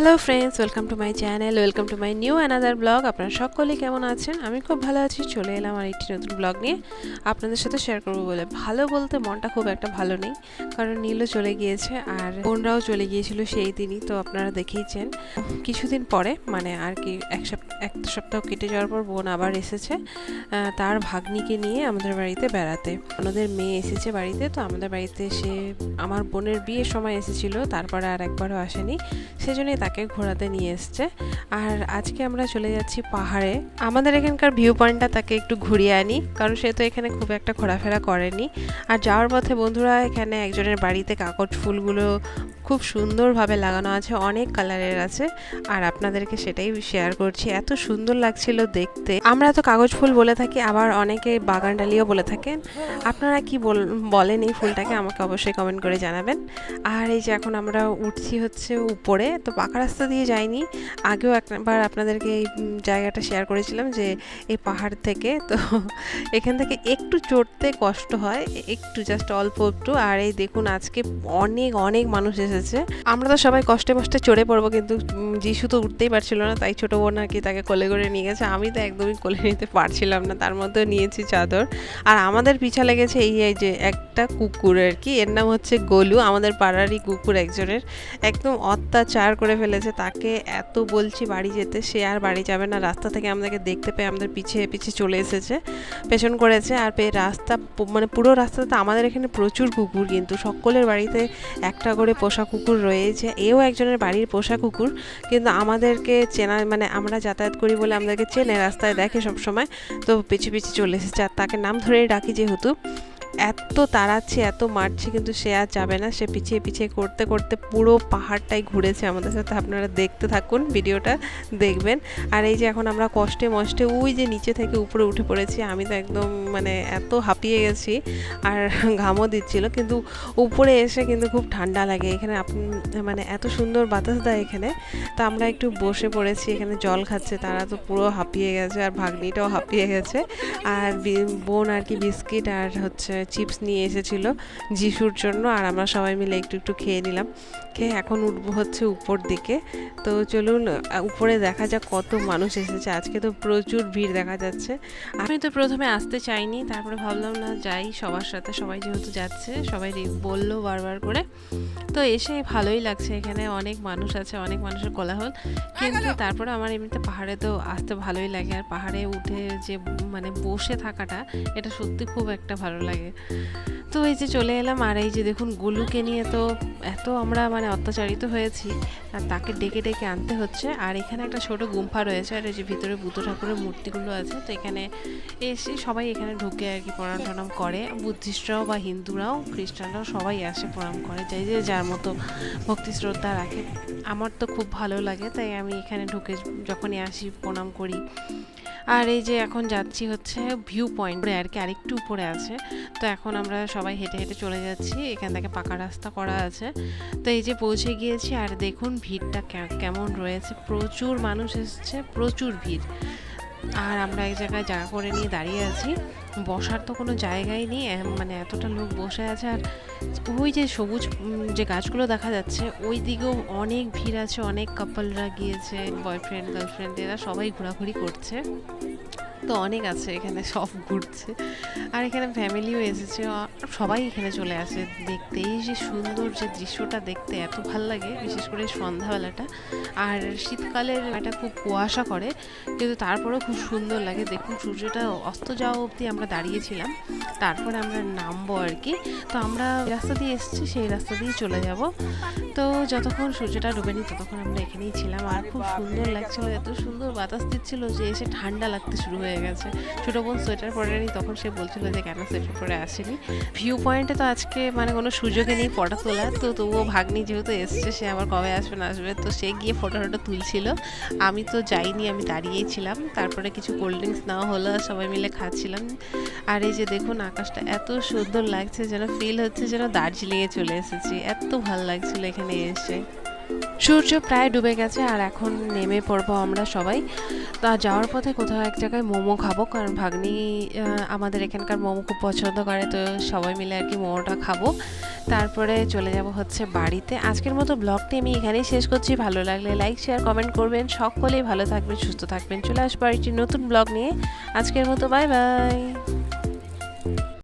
Hello friends welcome to my channel welcome to my new another blog আপনারা সকলে কেমন আছেন? আমি খুব ভালো আছি, চলে এলাম আর একটি নতুন ব্লগ নিয়ে। আপনাদের সাথে শেয়ার করব বলে। ভালো বলতে মনটা খুব একটা ভালো নেই, কারণ নীলও চলে গিয়েছে আর বোনরাও চলে গিয়েছিল সেই দিনই, তো আপনারা দেখেইছেন। কিছুদিন পরে মানে আর কি এক সপ্তাহ এক সপ্তাহ কেটে যাওয়ার পর বোন আবার এসেছে তার ভাগ্নিকে নিয়ে আমাদের বাড়িতে বেড়াতে। ওনাদের মেয়ে এসেছে বাড়িতে, তো আমাদের বাড়িতে সে আমার বোনের বিয়ের সময় এসেছিল, তারপরে আর একবারও আসেনি। সেজন্যই তাকে ঘোরাতে নিয়ে এসছে। আর আজকে আমরা চলে যাচ্ছি পাহাড়ে। আমাদের এখানকার ভিউ পয়েন্টটা তাকে একটু ঘুরিয়ে আনি, কারণ সে তো এখানে খুব একটা ঘোরাফেরা করেনি। আর যাওয়ার পথে বন্ধুরা এখানে একজনের বাড়িতে কাগজ, ফুলগুলো খুব সুন্দরভাবে লাগানো আছে, অনেক কালারের আছে। আর আপনাদেরকে সেটাই শেয়ার করছি, এত সুন্দর লাগছিল দেখতে। আমরা তো কাগজ ফুল বলে থাকি, আবার অনেকে বাগান ডালিও বলে থাকেন। আপনারা কি বল- বলেন এই ফুলটাকে, আমাকে অবশ্যই কমেন্ট করে জানাবেন। আর এই যে এখন আমরা উঠছি হচ্ছে উপরে, তো পাকা রাস্তা দিয়ে যাইনি। আগেও একবার আপনাদেরকে এই জায়গাটা শেয়ার করেছিলাম যে এই পাহাড় থেকে, তো এখান থেকে একটু চড়তে কষ্ট হয়, একটু জাস্ট অল্প একটু। আর এই দেখুন, আজকে অনেক অনেক মানুষ এসেছে। আমরা তো সবাই কষ্টে কষ্টে চড়ে পড়ব, কিন্তু যিশু তো উঠতেই পারছিল না, তাই ছোটো বোন আর কি তাকে কোলে করে নিয়ে গেছে। আমি তো একদমই কোলে নিতে পারছিলাম না, তার মধ্যেও নিয়েছি চাদর। আর আমাদের পিছা লেগেছে এই এই যে একটা কুকুর আর কি, এর নাম হচ্ছে গোলু, আমাদের পাড়ারই কুকুর একজনের। একদম অত্যাচার করে ফেলেছে, তাকে এত বলছি বাড়ি যেতে, সে আর বাড়ি যাবে না, রাস্তা থেকে আমাদেরকে দেখতে পেয়ে আমাদের পিছিয়ে পিছিয়ে চলে এসেছে, পেছন করেছে, আর পেয়ে রাস্তা মানে পুরো রাস্তাতে আমাদের এখানে প্রচুর কুকুর, কিন্তু সকলের বাড়িতে একটা করে পোষা কুকুর রয়েছে, এও একজনের বাড়ির পোষা কুকুর। কিন্তু আমাদেরকে চেনা মানে আমরা যাতায়াত করি বলে আমাদেরকে চেনে রাস্তায় দেখে সবসময়। তো পিছু পিছিয়ে চলে এসেছে আর তাকে নাম ধরেই ডাকি যেহেতু। এত তাড়াচ্ছে, এত মারছে, কিন্তু সে আর যাবে না। সে পিছিয়ে পিছিয়ে করতে করতে পুরো পাহাড়টাই ঘুরেছে আমাদের সাথে। আপনারা দেখতে থাকুন, ভিডিওটা দেখবেন। আর এই যে এখন আমরা কষ্টে, মষ্টে ওই যে নিচে থেকে উপরে উঠে পড়েছি, আমি তো একদম মানে এত হাঁপিয়ে গেছি আর ঘামও দিচ্ছিল। কিন্তু উপরে এসে কিন্তু খুব ঠান্ডা লাগে। এখানে মানে এত সুন্দর বাতাস দেয় এখানে। তো আমরা একটু বসে পড়েছি, এখানে জল খাচ্ছে, তারা তো পুরো হাঁপিয়ে গেছে আর ভাগ্নিটাও হাঁপিয়ে গেছে। আর বোন আর কি বিস্কিট আর হচ্ছে চিপস নিয়ে এসেছিল যিশুর জন্য আর আমরা সবাই মিলে একটু একটু খেয়ে নিলাম। খেয়ে এখন উঠবো হচ্ছে উপর দিকে। তো চলুন উপরে দেখা যাক কত মানুষ এসেছে। আজকে তো প্রচুর ভিড় দেখা যাচ্ছে। আমি তো প্রথমে আসতে চাইনি তারপরে ভাবলাম না যাই সবার সাথে সবাই যেহেতু যাচ্ছে সবাই বলল বারবার করে। তো এসে ভালোই লাগছে এখানে অনেক মানুষ আছে অনেক মানুষের কোলাহল। কিন্তু তারপরে আমার এমনিতে পাহাড়ে তো আসতে ভালোই লাগে। আর পাহাড়ে উঠে যে মানে বসে থাকাটা এটা সত্যি খুব একটা ভালো লাগে। তো এই যে চলে এলাম, আর এই যে দেখুন গুলুকে নিয়ে তো এত আমরা মানে অত্যাচারিত হয়েছি, আর তাকে ডেকে ডেকে আনতে হচ্ছে। আর এখানে একটা ছোট গুম্ফা রয়েছে, আর এই যে ভিতরে বুদ্ধ ঠাকুরের মূর্তিগুলো আছে। তো এখানে এসে সবাই এখানে ঢুকে আর কি প্রণাম টনাম করে। বুদ্ধিস্টরাও বা হিন্দুরাও, খ্রিস্টানরাও সবাই আসে প্রণাম করে। যাই যে যার মতো ভক্তি শ্রদ্ধা রাখে। আমার তো খুব ভালো লাগে, তাই আমি এখানে ঢুকে যখনই আসি প্রণাম করি। আর এই যে এখন যাচ্ছি হচ্ছে ভিউ পয়েন্ট আর কি, আরেকটু উপরে আছে। তো এখন আমরা সবাই হেঁটে হেঁটে চলে যাচ্ছি, এখান থেকে পাকা রাস্তা করা আছে। তো এই যে পৌঁছে গিয়েছি আর দেখুন ভিড়টা কেমন রয়েছে। প্রচুর মানুষ এসছে, প্রচুর ভিড়। আর আমরা এক জায়গায় জায়গা করে নিয়ে দাঁড়িয়ে আছি, বসার তো কোনো জায়গাই নেই মানে এতটা লোক বসে আছে আর ওই যে সবুজ যে গাছগুলো দেখা যাচ্ছে, ওই দিকেও অনেক ভিড় আছে, অনেক কাপলরা গিয়েছে বয়ফ্রেন্ড গার্লফ্রেন্ড এরা সবাই ঘোরাঘুরি করছে। তো অনেক আছে এখানে, সব ঘুরছে। আর এখানে ফ্যামিলিও এসেছে। সবাই এখানে চলে আসে। দেখতে এই যে সুন্দর যে দৃশ্যটা দেখতে এত ভালো লাগে, বিশেষ করে সন্ধ্যাবেলাটা। আর শীতকালের এটা খুব কুয়াশা করে, কিন্তু তারপরেও খুব সুন্দর লাগে। দেখুন, সূর্যটা অস্ত যাওয়া অবধি আমরা দাঁড়িয়েছিলাম। তারপরে আমরা নামবো আর কি। তো আমরা রাস্তা দিয়ে এসেছি, সেই রাস্তা দিয়ে চলে যাব। তো যতক্ষণ সূর্যটা ডুবেনি, ততক্ষণ আমরা এখানেই ছিলাম। আর খুব সুন্দর লাগছিল, এত সুন্দর বাতাস দিচ্ছিল যে এসে ঠান্ডা লাগতে শুরু হয়ে গেছে। ছোটো বোন সোয়েটার পরেনি, তখন সে বলছিল যে, কেন সোয়েটার পরে আসেনি? ভিউ পয়েন্টে তো আজকে মানে কোনো সুযোগে নেই ফটো তোলার, তো তবুও ভাগ্নি যেহেতু এসছে, সে আবার কবে আসবে, না আসবে, তো সে গিয়ে ফটো টটো তুলছিল। আমি তো যাইনি, আমি দাঁড়িয়েই ছিলাম, তারপরে কিছু কোল্ড ড্রিঙ্কস নেওয়া হলো সবাই মিলে খাচ্ছিলাম। আর এই যে দেখুন, আকাশটা এত সুন্দর লাগছে, যেন ফিল হচ্ছে যেন দার্জিলিংয়ে চলে এসেছি, এত ভালো লাগছিল এখানে এসে। সূর্য প্রায় ডুবে গেছে আর এখন নেমে পড়ব আমরা সবাই। তা যাওয়ার পথে কোথাও এক জায়গায় মোমো খাব, কারণ ভাগ্নি আমাদের এখানকার মোমো খুব পছন্দ করে, তো সবাই মিলে আর কি মোমোটা খাব। তারপরে চলে যাব হচ্ছে বাড়িতে। আজকের মতো ব্লগটি আমি এখানেই শেষ করছি। ভালো লাগলে লাইক শেয়ার কমেন্ট করবেন। সকলেই ভালো থাকবেন, সুস্থ থাকবেন। চলে আসব একটি নতুন ব্লগ নিয়ে। আজকের মতো বাই বাই